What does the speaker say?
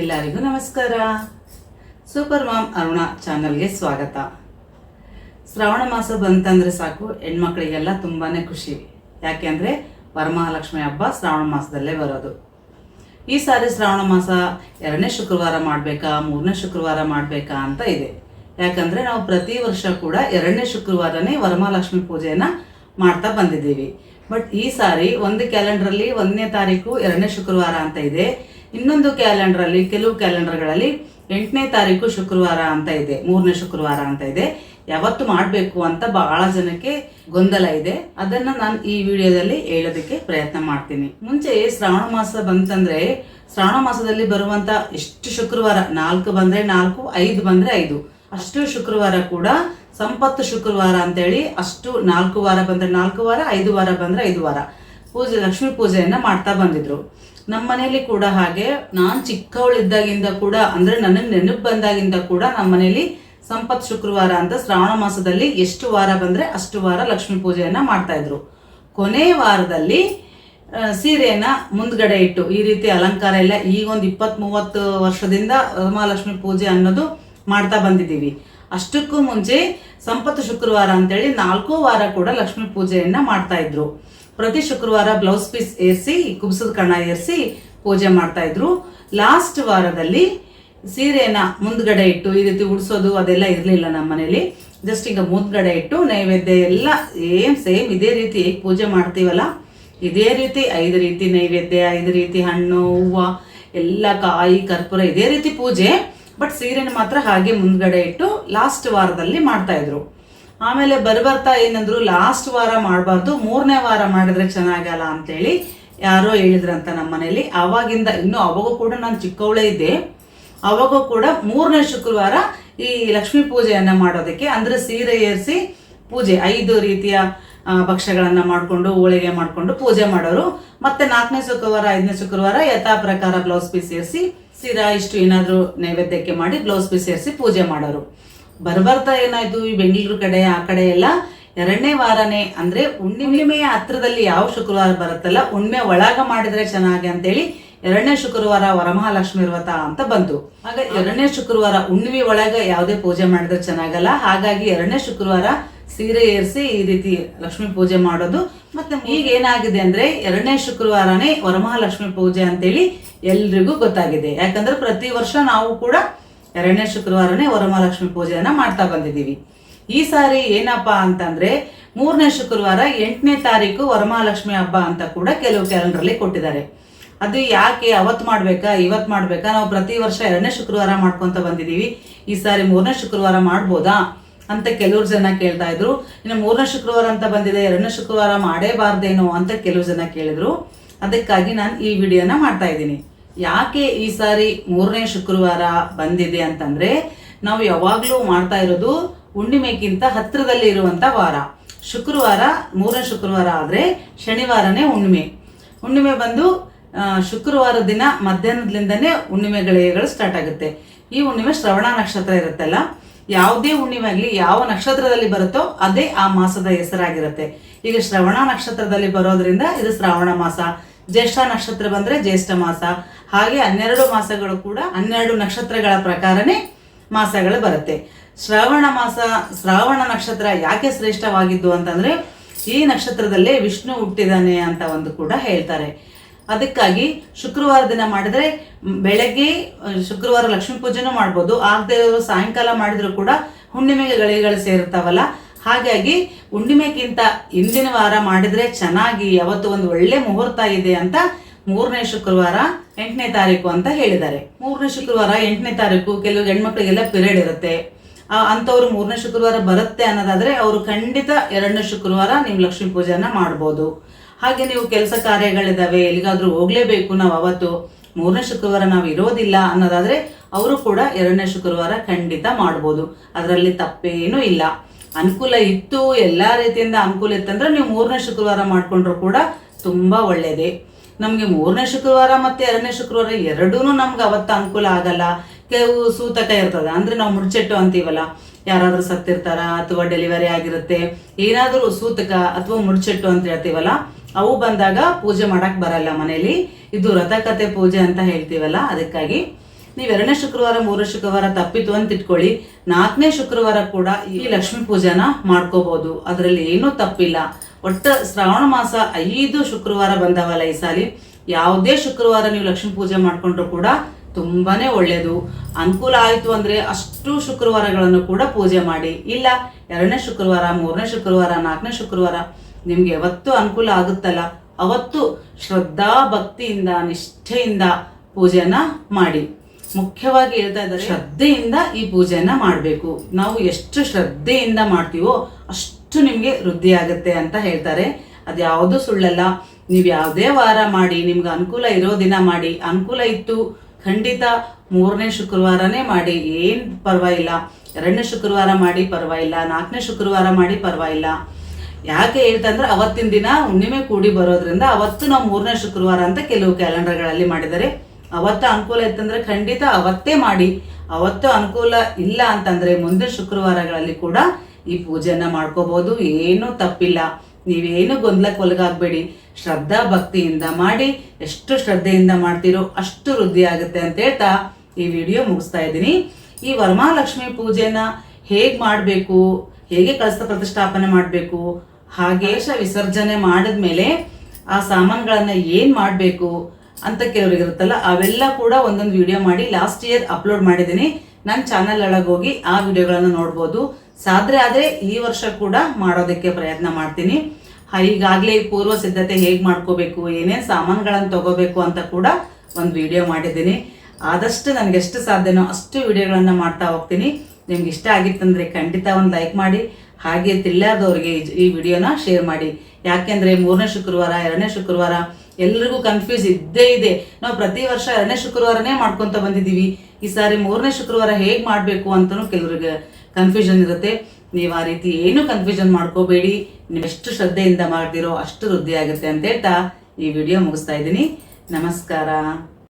ಎಲ್ಲರಿಗೂ ನಮಸ್ಕಾರ. Super ma'am Aruna ಚಾನಲ್ಗೆ ಸ್ವಾಗತ. ಶ್ರಾವಣ ಮಾಸ ಬಂತಂದ್ರೆ ಸಾಕು, ಹೆಣ್ಮಕ್ಳಿಗೆಲ್ಲ ತುಂಬಾನೇ ಖುಷಿ. ಯಾಕೆಂದ್ರೆ ವರಮಹಾಲಕ್ಷ್ಮಿ ಹಬ್ಬ ಶ್ರಾವಣ ಮಾಸದಲ್ಲೇ ಬರೋದು. ಈ ಸಾರಿ ಶ್ರಾವಣ ಮಾಸ ಎರಡನೇ ಶುಕ್ರವಾರ ಮಾಡಬೇಕಾ, ಮೂರನೇ ಶುಕ್ರವಾರ ಮಾಡಬೇಕಾ ಅಂತ ಇದೆ. ಯಾಕಂದ್ರೆ ನಾವು ಪ್ರತಿ ವರ್ಷ ಕೂಡ ಎರಡನೇ ಶುಕ್ರವಾರನೇ ವರಮಹಾಲಕ್ಷ್ಮಿ ಪೂಜೆಯನ್ನ ಮಾಡ್ತಾ ಬಂದಿದ್ದೀವಿ. ಬಟ್ ಈ ಸಾರಿ ಒಂದು ಕ್ಯಾಲೆಂಡರಲ್ಲಿ ಒಂದನೇ ತಾರೀಕು ಎರಡನೇ ಶುಕ್ರವಾರ ಅಂತ ಇದೆ. ಇನ್ನೊಂದು ಕ್ಯಾಲೆಂಡರಲ್ಲಿ, ಕೆಲವು ಕ್ಯಾಲೆಂಡರ್ಗಳಲ್ಲಿ ಎಂಟನೇ ತಾರೀಕು ಶುಕ್ರವಾರ ಅಂತ ಇದೆ, ಮೂರನೇ ಶುಕ್ರವಾರ ಅಂತ ಇದೆ. ಯಾವತ್ತು ಮಾಡಬೇಕು ಅಂತ ಬಹಳ ಜನಕ್ಕೆ ಗೊಂದಲ ಇದೆ. ಅದನ್ನ ನಾನು ಈ ವಿಡಿಯೋದಲ್ಲಿ ಹೇಳೋದಕ್ಕೆ ಪ್ರಯತ್ನ ಮಾಡ್ತೀನಿ. ಮುಂಚೆ ಶ್ರಾವಣ ಮಾಸ ಬಂತಂದ್ರೆ, ಶ್ರಾವಣ ಮಾಸದಲ್ಲಿ ಬರುವಂತ ಎಷ್ಟು ಶುಕ್ರವಾರ? ನಾಲ್ಕು ಬಂದ್ರೆ ನಾಲ್ಕು, ಐದು ಬಂದ್ರೆ ಐದು. ಅಷ್ಟು ಶುಕ್ರವಾರ ಕೂಡ ಸಂಪತ್ತು ಶುಕ್ರವಾರ ಅಂತೇಳಿ ಅಷ್ಟು ನಾಲ್ಕು ವಾರ ಬಂದ್ರೆ ನಾಲ್ಕು ವಾರ, ಐದು ವಾರ ಬಂದ್ರೆ ಐದು ವಾರ. ಪೂಜೆ, ಲಕ್ಷ್ಮೀ ಪೂಜೆಯನ್ನು ಮಾಡ್ತಾ ಬಂದಿದ್ರು. ನಮ್ಮ ಮನೆಯಲ್ಲಿ ಕೂಡ ಹಾಗೆ, ನಾನು ಚಿಕ್ಕವಳಿದ್ದಾಗಿಂದ ಕೂಡ, ಅಂದ್ರೆ ನನಗೆ ನೆನಪು ಬಂದಾಗಿಂದ ಕೂಡ ನಮ್ಮ ಮನೆಯಲ್ಲಿ ಸಂಪತ್ ಶುಕ್ರವಾರ ಅಂತ ಶ್ರಾವಣ ಮಾಸದಲ್ಲಿ ಎಷ್ಟು ವಾರ ಬಂದ್ರೆ ಅಷ್ಟು ವಾರ ಲಕ್ಷ್ಮೀ ಪೂಜೆಯನ್ನು ಮಾಡ್ತಾ ಕೊನೆಯ ಕೊನೆ ವಾರದಲ್ಲಿ ಸೀರೆಯನ್ನು ಮುಂದ್ಗಡೆ ಇಟ್ಟು, ಈ ರೀತಿ ಅಲಂಕಾರ ಎಲ್ಲ ಈಗ ಒಂದು ಇಪ್ಪತ್ತ್ ಮೂವತ್ತು ವರ್ಷದಿಂದ ಮಹಾಲಕ್ಷ್ಮಿ ಪೂಜೆ ಅನ್ನೋದು ಮಾಡ್ತಾ ಬಂದಿದ್ದೀವಿ. ಅಷ್ಟಕ್ಕೂ ಮುಂಚೆ ಸಂಪತ್ತು ಶುಕ್ರವಾರ ಅಂತೇಳಿ ನಾಲ್ಕು ವಾರ ಕೂಡ ಲಕ್ಷ್ಮೀ ಪೂಜೆಯನ್ನು ಮಾಡ್ತಾ ಇದ್ರು. ಪ್ರತಿ ಶುಕ್ರವಾರ ಬ್ಲೌಸ್ ಪೀಸ್ ಏರಿಸಿ, ಕುಬ್ಸದ ಕಣ ಏರಿಸಿ ಪೂಜೆ ಮಾಡ್ತಾ ಇದ್ರು. ಲಾಸ್ಟ್ ವಾರದಲ್ಲಿ ಸೀರೆನ ಮುಂದ್ಗಡೆ ಇಟ್ಟು, ಈ ರೀತಿ ಉಡ್ಸೋದು ಅದೆಲ್ಲ ಇರಲಿಲ್ಲ ನಮ್ಮ ಮನೇಲಿ. ಜಸ್ಟ್ ಈಗ ಮುಂದ್ಗಡೆ ಇಟ್ಟು, ನೈವೇದ್ಯ ಎಲ್ಲ ಏನ್ ಸೇಮ್ ಇದೇ ರೀತಿ ಪೂಜೆ ಮಾಡ್ತೀವಲ್ಲ? ಇದೇ ರೀತಿ ಐದು ರೀತಿ ನೈವೇದ್ಯ, ಐದು ರೀತಿ ಹಣ್ಣು, ಹೂವು, ಎಲ್ಲ ಕಾಯಿ, ಕರ್ಪೂರ ಇದೇ ರೀತಿ ಪೂಜೆ. ಬಟ್ ಸೀರೆನ ಮಾತ್ರ ಹಾಗೆ ಮುಂದ್ಗಡೆ ಇಟ್ಟು ಲಾಸ್ಟ್ ವಾರದಲ್ಲಿ ಮಾಡ್ತಾ ಇದ್ರು. ಆಮೇಲೆ ಬರ್ಬರ್ತಾ ಏನಂದ್ರು ಲಾಸ್ಟ್ ವಾರ ಮಾಡಬಾರ್ದು, ಮೂರನೇ ವಾರ ಮಾಡಿದ್ರೆ ಚೆನ್ನಾಗಲ್ಲ ಅಂತೇಳಿ ಯಾರೋ ಹೇಳಿದ್ರಂತ ನಮ್ಮ ಮನೆಯಲ್ಲಿ. ಅವಾಗಿಂದ ಇನ್ನು ಅವಾಗೂ ಕೂಡ ನಾನು ಚಿಕ್ಕವಳೇ ಇದ್ದೆ. ಅವಾಗೂ ಕೂಡ ಮೂರನೇ ಶುಕ್ರವಾರ ಈ ಲಕ್ಷ್ಮೀ ಪೂಜೆಯನ್ನು ಮಾಡೋದಕ್ಕೆ ಅಂದ್ರೆ ಸೀರೆ ಏರಿಸಿ ಪೂಜೆ, ಐದು ರೀತಿಯ ಭಕ್ಷ್ಯಗಳನ್ನ ಮಾಡಿಕೊಂಡು, ಹೋಳಿಗೆ ಮಾಡಿಕೊಂಡು ಪೂಜೆ ಮಾಡೋರು. ಮತ್ತೆ ನಾಲ್ಕನೇ ಶುಕ್ರವಾರ, ಐದನೇ ಶುಕ್ರವಾರ ಯಥಾ ಪ್ರಕಾರ ಬ್ಲೌಸ್ ಪೀಸ್ ಸೇರಿಸಿ ಸೀರಾ ಇಷ್ಟು ಏನಾದರೂ ನೈವೇದ್ಯಕ್ಕೆ ಮಾಡಿ ಬ್ಲೌಸ್ ಪೀಸ್ ಸೇರಿಸಿ ಪೂಜೆ ಮಾಡೋರು. ಬರ್ಬರ್ತಾ ಏನಾಯ್ತು ಈ ಬೆಂಗಳೂರು ಕಡೆ, ಆ ಕಡೆ ಎಲ್ಲ? ಎರಡನೇ ವಾರನೇ ಅಂದ್ರೆ ಹುಣ್ಣಿಮೆಯ ಹತ್ರದಲ್ಲಿ ಯಾವ ಶುಕ್ರವಾರ ಬರುತ್ತಲ್ಲ, ಹುಣ್ಣಿಮೆ ಒಳಗ ಮಾಡಿದ್ರೆ ಚೆನ್ನಾಗಿ ಅಂತೇಳಿ ಎರಡನೇ ಶುಕ್ರವಾರ ವರಮಹಾಲಕ್ಷ್ಮಿ ವ್ರತ ಅಂತ ಬಂತು. ಆಗ ಎರಡನೇ ಶುಕ್ರವಾರ ಹುಣ್ಣಿಮೆ ಒಳಗ ಯಾವುದೇ ಪೂಜೆ ಮಾಡಿದ್ರೆ ಚೆನ್ನಾಗಲ್ಲ. ಹಾಗಾಗಿ ಎರಡನೇ ಶುಕ್ರವಾರ ಸೀರೆ ಏರಿಸಿ ಈ ರೀತಿ ಲಕ್ಷ್ಮಿ ಪೂಜೆ ಮಾಡೋದು. ಮತ್ತೆ ಈಗ ಏನಾಗಿದೆ ಅಂದ್ರೆ ಎರಡನೇ ಶುಕ್ರವಾರನೇ ವರಮಹಾಲಕ್ಷ್ಮಿ ಪೂಜೆ ಅಂತೇಳಿ ಎಲ್ರಿಗೂ ಗೊತ್ತಾಗಿದೆ. ಯಾಕಂದ್ರೆ ಪ್ರತಿ ವರ್ಷ ನಾವು ಕೂಡ ಎರಡನೇ ಶುಕ್ರವಾರನೇ ವರಮಹಾಲಕ್ಷ್ಮಿ ಪೂಜೆಯನ್ನು ಮಾಡ್ತಾ ಬಂದಿದ್ದೀವಿ. ಈ ಸಾರಿ ಏನಪ್ಪಾ ಅಂತಂದ್ರೆ ಮೂರನೇ ಶುಕ್ರವಾರ ಎಂಟನೇ ತಾರೀಕು ವರಮಹಾಲಕ್ಷ್ಮಿ ಹಬ್ಬ ಅಂತ ಕೂಡ ಕೆಲವು ಕ್ಯಾಲೆಂಡರ್ಲಿ ಕೊಟ್ಟಿದ್ದಾರೆ. ಅದು ಯಾಕೆ ಅವತ್ತು ಮಾಡಬೇಕಾ, ಇವತ್ತು ಮಾಡಬೇಕಾ? ನಾವು ಪ್ರತಿ ವರ್ಷ ಎರಡನೇ ಶುಕ್ರವಾರ ಮಾಡ್ಕೊಂತ ಬಂದಿದ್ದೀವಿ. ಈ ಸಾರಿ ಮೂರನೇ ಶುಕ್ರವಾರ ಮಾಡ್ಬೋದಾ ಅಂತ ಕೆಲವ್ರು ಜನ ಕೇಳ್ತಾ ಇದ್ರು. ಇನ್ನು ಮೂರನೇ ಶುಕ್ರವಾರ ಅಂತ ಬಂದಿದೆ, ಎರಡನೇ ಶುಕ್ರವಾರ ಮಾಡೇಬಾರ್ದೇನೋ ಅಂತ ಕೆಲವು ಜನ ಕೇಳಿದ್ರು. ಅದಕ್ಕಾಗಿ ನಾನು ಈ ವಿಡಿಯೋನ ಮಾಡ್ತಾ ಇದ್ದೀನಿ. ಯಾಕೆ ಈ ಸಾರಿ ಮೂರನೇ ಶುಕ್ರವಾರ ಬಂದಿದೆ ಅಂತಂದ್ರೆ ನಾವು ಯಾವಾಗ್ಲೂ ಮಾಡ್ತಾ ಇರೋದು ಹುಣ್ಣಿಮೆಗಿಂತ ಹತ್ತಿರದಲ್ಲಿ ಇರುವಂತ ವಾರ. ಶುಕ್ರವಾರ, ಮೂರನೇ ಶುಕ್ರವಾರ ಆದ್ರೆ ಶನಿವಾರನೇ ಹುಣ್ಣಿಮೆ. ಹುಣ್ಣಿಮೆ ಬಂದು ಶುಕ್ರವಾರ ದಿನ ಮಧ್ಯಾಹ್ನದಿಂದನೇ ಹುಣ್ಣಿಮೆ ಗಳಿಗೆಗಳು ಸ್ಟಾರ್ಟ್ ಆಗುತ್ತೆ. ಈ ಹುಣ್ಣಿಮೆ ಶ್ರವಣ ನಕ್ಷತ್ರ ಇರುತ್ತಲ್ಲ, ಯಾವುದೇ ಹುಣ್ಣಿಮೆ ಆಗಲಿ ಯಾವ ನಕ್ಷತ್ರದಲ್ಲಿ ಬರುತ್ತೋ ಅದೇ ಆ ಮಾಸದ ಹೆಸರಾಗಿರುತ್ತೆ. ಈಗ ಶ್ರವಣ ನಕ್ಷತ್ರದಲ್ಲಿ ಬರೋದ್ರಿಂದ ಇದು ಶ್ರಾವಣ ಮಾಸ. ಜ್ಯೇಷ್ಠ ನಕ್ಷತ್ರ ಬಂದ್ರೆ ಜ್ಯೇಷ್ಠ ಮಾಸ. ಹಾಗೆ ಹನ್ನೆರಡು ಮಾಸಗಳು ಕೂಡ ಹನ್ನೆರಡು ನಕ್ಷತ್ರಗಳ ಪ್ರಕಾರನೇ ಮಾಸಗಳು ಬರುತ್ತೆ. ಶ್ರಾವಣ ಮಾಸ, ಶ್ರಾವಣ ನಕ್ಷತ್ರ ಯಾಕೆ ಶ್ರೇಷ್ಠವಾಗಿದ್ದು ಅಂತಂದ್ರೆ ಈ ನಕ್ಷತ್ರದಲ್ಲೇ ವಿಷ್ಣು ಹುಟ್ಟಿದಾನೆ ಅಂತ ಒಂದು ಕೂಡ ಹೇಳ್ತಾರೆ. ಅದಕ್ಕಾಗಿ ಶುಕ್ರವಾರ ದಿನ ಮಾಡಿದ್ರೆ ಬೆಳಗ್ಗೆ ಶುಕ್ರವಾರ ಲಕ್ಷ್ಮೀ ಪೂಜೆನೂ ಮಾಡ್ಬೋದು. ಆಗದೆ ಇರೋರು ಸಾಯಂಕಾಲ ಮಾಡಿದ್ರು ಕೂಡ ಹುಣ್ಣಿಮೆಗೆ ಗಳಿಗಳು ಸೇರುತ್ತಾವಲ್ಲ ಹಾಗಾಗಿ ಹುಣ್ಣಿಮೆಗಿಂತ ಹಿಂದಿನ ವಾರ ಮಾಡಿದ್ರೆ ಚೆನ್ನಾಗಿ ಯಾವತ್ತು ಒಂದು ಒಳ್ಳೆ ಮುಹೂರ್ತ ಇದೆ ಅಂತ ಮೂರನೇ ಶುಕ್ರವಾರ ಎಂಟನೇ ತಾರೀಕು ಅಂತ ಹೇಳಿದ್ದಾರೆ. ಮೂರನೇ ಶುಕ್ರವಾರ ಎಂಟನೇ ತಾರೀಕು ಕೆಲವು ಹೆಣ್ಮಕ್ಳಿಗೆಲ್ಲ ಪಿರಿಯಡ್ ಇರುತ್ತೆ. ಅಂಥವ್ರು ಮೂರನೇ ಶುಕ್ರವಾರ ಬರುತ್ತೆ ಅನ್ನೋದಾದ್ರೆ ಅವರು ಖಂಡಿತ ಎರಡನೇ ಶುಕ್ರವಾರ ನೀವು ಲಕ್ಷ್ಮೀ ಪೂಜೆನ ಮಾಡ್ಬೋದು. ಹಾಗೆ ನೀವು ಕೆಲಸ ಕಾರ್ಯಗಳಿದ್ದಾವೆ ಎಲ್ಲಿಗಾದರೂ ಹೋಗಲೇಬೇಕು ನಾವು ಅವತ್ತು, ಮೂರನೇ ಶುಕ್ರವಾರ ನಾವು ಇರೋದಿಲ್ಲ ಅನ್ನೋದಾದ್ರೆ ಅವರು ಕೂಡ ಎರಡನೇ ಶುಕ್ರವಾರ ಖಂಡಿತ ಮಾಡ್ಬೋದು. ಅದರಲ್ಲಿ ತಪ್ಪೇನೂ ಇಲ್ಲ. ಅನುಕೂಲ ಇತ್ತು, ಎಲ್ಲ ರೀತಿಯಿಂದ ಅನುಕೂಲ ಇತ್ತಂದ್ರೆ ನೀವು ಮೂರನೇ ಶುಕ್ರವಾರ ಮಾಡ್ಕೊಂಡ್ರು ಕೂಡ ತುಂಬಾ ಒಳ್ಳೇದೇ. ನಮಗೆ ಮೂರನೇ ಶುಕ್ರವಾರ ಮತ್ತೆ ಎರಡನೇ ಶುಕ್ರವಾರ ಎರಡೂ ನಮ್ಗೆ ಅವತ್ತು ಅನುಕೂಲ ಆಗಲ್ಲ. ಕೆಲವು ಸೂತಕ ಇರ್ತದೆ, ಅಂದ್ರೆ ನಾವು ಮುಡ್ಚೆಟ್ಟು ಅಂತೀವಲ್ಲ, ಯಾರಾದರೂ ಸತ್ತಿರ್ತಾರ ಅಥವಾ ಡೆಲಿವರಿ ಆಗಿರುತ್ತೆ, ಏನಾದರೂ ಸೂತಕ ಅಥವಾ ಮುಡ್ಚೆಟ್ಟು ಅಂತ ಹೇಳ್ತೀವಲ್ಲ, ಅವು ಬಂದಾಗ ಪೂಜೆ ಮಾಡಕ್ ಬರಲ್ಲ ಮನೆಯಲ್ಲಿ ಇದು ರಥಕತೆ ಪೂಜೆ ಅಂತ ಹೇಳ್ತೀವಲ್ಲ, ಅದಕ್ಕಾಗಿ ನೀವು ಎರಡನೇ ಶುಕ್ರವಾರ, ಮೂರನೇ ಶುಕ್ರವಾರ ತಪ್ಪಿತು ಅಂತ ಇಟ್ಕೊಳ್ಳಿ. ನಾಲ್ಕನೇ ಶುಕ್ರವಾರ ಕೂಡ ಈ ಲಕ್ಷ್ಮೀ ಪೂಜೆನ ಮಾಡ್ಕೋಬಹುದು. ಅದರಲ್ಲಿ ಏನೂ ತಪ್ಪಿಲ್ಲ. ಒಟ್ಟು ಶ್ರಾವಣ ಮಾಸ ಐದು ಶುಕ್ರವಾರ ಬಂದವಲ್ಲ ಈ ಸಾಲಿ. ಯಾವುದೇ ಶುಕ್ರವಾರ ನೀವು ಲಕ್ಷ್ಮೀ ಪೂಜೆ ಮಾಡ್ಕೊಂಡ್ರು ಕೂಡ ತುಂಬಾನೇ ಒಳ್ಳೆಯದು ಅನುಕೂಲ ಆಯಿತು ಅಂದ್ರೆ ಅಷ್ಟು ಶುಕ್ರವಾರಗಳನ್ನು ಕೂಡ ಪೂಜೆ ಮಾಡಿ. ಇಲ್ಲ, ಎರಡನೇ ಶುಕ್ರವಾರ, ಮೂರನೇ ಶುಕ್ರವಾರ, ನಾಲ್ಕನೇ ಶುಕ್ರವಾರ ನಿಮಗೆ ಯಾವತ್ತು ಅನುಕೂಲ ಆಗುತ್ತಲ್ಲ. ಅವತ್ತು ಶ್ರದ್ಧಾ, ಭಕ್ತಿಯಿಂದ, ನಿಷ್ಠೆಯಿಂದ ಪೂಜೆಯನ್ನು ಮಾಡಿ. ಮುಖ್ಯವಾಗಿ ಹೇಳ್ತಾ ಇದ್ದಾರೆ ಶ್ರದ್ಧೆಯಿಂದ ಈ ಪೂಜೆಯನ್ನ ಮಾಡಬೇಕು. ನಾವು ಎಷ್ಟು ಶ್ರದ್ಧೆಯಿಂದ ಮಾಡ್ತೀವೋ ಅಷ್ಟು ನಿಮಗೆ ವೃದ್ಧಿ ಆಗುತ್ತೆ ಅಂತ ಹೇಳ್ತಾರೆ. ಅದು ಯಾವುದು ಸುಳ್ಳಲ್ಲ. ನೀವು ಯಾವುದೇ ವಾರ ಮಾಡಿ ನಿಮ್ಗೆ ಅನುಕೂಲ ಇರೋ ದಿನ ಮಾಡಿ ಅನುಕೂಲ ಇತ್ತು ಖಂಡಿತ ಮೂರನೇ ಶುಕ್ರವಾರನೇ ಮಾಡಿ ಏನು ಪರವಾಗಿಲ್ಲ. ಎರಡನೇ ಶುಕ್ರವಾರ ಮಾಡಿ ಪರವಾಗಿಲ್ಲ ನಾಲ್ಕನೇ ಶುಕ್ರವಾರ ಮಾಡಿ ಪರವಾಗಿಲ್ಲ. ಯಾಕೆ ಹೇಳ್ತಂದ್ರೆ ಅವತ್ತಿನ ದಿನ ಹುಣ್ಣಿಮೆ ಕೂಡಿ ಬರೋದ್ರಿಂದ ಅವತ್ತು ನಾವು ಮೂರನೇ ಶುಕ್ರವಾರ ಅಂತ ಕೆಲವು ಕ್ಯಾಲೆಂಡರ್ಗಳಲ್ಲಿ ಮಾಡಿದ್ದಾರೆ. ಅವತ್ತು ಅನುಕೂಲ ಇತ್ತಂದ್ರೆ ಖಂಡಿತ ಅವತ್ತೇ ಮಾಡಿ. ಅವತ್ತು ಅನುಕೂಲ ಇಲ್ಲ ಅಂತಂದ್ರೆ ಮುಂದಿನ ಶುಕ್ರವಾರಗಳಲ್ಲಿ ಕೂಡ ಈ ಪೂಜೆನ ಮಾಡ್ಕೋಬಹುದು. ಏನೂ ತಪ್ಪಿಲ್ಲ. ನೀವೇನು ಗೊಂದಲಕ್ಕೆ ಒಳಗಾಗಬೇಡಿ ಶ್ರದ್ಧಾ ಭಕ್ತಿಯಿಂದ ಮಾಡಿ. ಎಷ್ಟು ಶ್ರದ್ಧೆಯಿಂದ ಮಾಡ್ತೀರೋ ಅಷ್ಟು ವೃದ್ಧಿ ಆಗುತ್ತೆ ಅಂತ ಹೇಳ್ತಾ ಈ ವಿಡಿಯೋ ಮುಗಿಸ್ತಾ ಇದ್ದೀನಿ. ಈ ವರಮಹಾಲಕ್ಷ್ಮಿ ಪೂಜೆನ ಹೇಗೆ ಮಾಡಬೇಕು? ಹೇಗೆ ಕಳಸ ಪ್ರತಿಷ್ಠಾಪನೆ ಮಾಡಬೇಕು? ಹಾಗೆ ಶ ವಿಸರ್ಜನೆ ಮಾಡಿದ್ಮೇಲೆ ಆ ಸಾಮಾನುಗಳನ್ನು ಏನು ಮಾಡಬೇಕು? ಅಂತ ಕೆಲವ್ರಿಗೆ ಇರುತ್ತಲ್ಲ ಅವೆಲ್ಲ ಕೂಡ ಒಂದೊಂದು ವಿಡಿಯೋ ಮಾಡಿ ಲಾಸ್ಟ್ ಇಯರ್ ಅಪ್ಲೋಡ್ ಮಾಡಿದ್ದೀನಿ. ನನ್ನ ಚಾನಲ್ ಒಳಗೆ ಹೋಗಿ ಆ ವಿಡಿಯೋಗಳನ್ನು ನೋಡ್ಬೋದು. ಸಾಧ್ಯ ಆದರೆ ಈ ವರ್ಷ ಕೂಡ ಮಾಡೋದಕ್ಕೆ ಪ್ರಯತ್ನ ಮಾಡ್ತೀನಿ. ಈಗಾಗಲೇ ಪೂರ್ವ ಸಿದ್ಧತೆ ಹೇಗೆ ಮಾಡ್ಕೋಬೇಕು, ಏನೇನು ಸಾಮಾನುಗಳನ್ನು ತಗೋಬೇಕು ಅಂತ ಕೂಡ ಒಂದು ವಿಡಿಯೋ ಮಾಡಿದ್ದೀನಿ. ಆದಷ್ಟು ನನಗೆ ಎಷ್ಟು ಸಾಧ್ಯನೋ ಅಷ್ಟು ವಿಡಿಯೋಗಳನ್ನು ಮಾಡ್ತಾ ಹೋಗ್ತೀನಿ. ನಿಮ್ಗೆ ಇಷ್ಟ ಆಗಿತ್ತಂದರೆ ಖಂಡಿತ ಒಂದು ಲೈಕ್ ಮಾಡಿ. ಹಾಗೆ ತಿಳಿಯಾದವ್ರಿಗೆ ಈ ವಿಡಿಯೋನ ಶೇರ್ ಮಾಡಿ. ಯಾಕೆಂದ್ರೆ ಮೂರನೇ ಶುಕ್ರವಾರ, ಎರಡನೇ ಶುಕ್ರವಾರ ಎಲ್ರಿಗೂ ಕನ್ಫ್ಯೂಸ್ ಇದ್ದೇ ಇದೆ. ನಾವು ಪ್ರತಿ ವರ್ಷ ಎರಡನೇ ಶುಕ್ರವಾರನೇ ಮಾಡ್ಕೊಂತ ಬಂದಿದ್ದೀವಿ. ಈ ಸಾರಿ ಮೂರನೇ ಶುಕ್ರವಾರ ಹೇಗೆ ಮಾಡಬೇಕು ಅಂತಲೂ ಕೆಲವ್ರಿಗೆ ಕನ್ಫ್ಯೂಷನ್ ಇರುತ್ತೆ. ನೀವು ಆ ರೀತಿ ಏನು ಕನ್ಫ್ಯೂಷನ್ ಮಾಡ್ಕೋಬೇಡಿ. ನೀವು ಎಷ್ಟು ಶ್ರದ್ಧೆಯಿಂದ ಮಾಡ್ತೀರೋ ಅಷ್ಟು ವೃದ್ಧಿ ಆಗುತ್ತೆ ಅಂತ ಹೇಳ್ತಾ ಈ ವಿಡಿಯೋ ಮುಗಿಸ್ತಾ ಇದ್ದೀನಿ. ನಮಸ್ಕಾರ.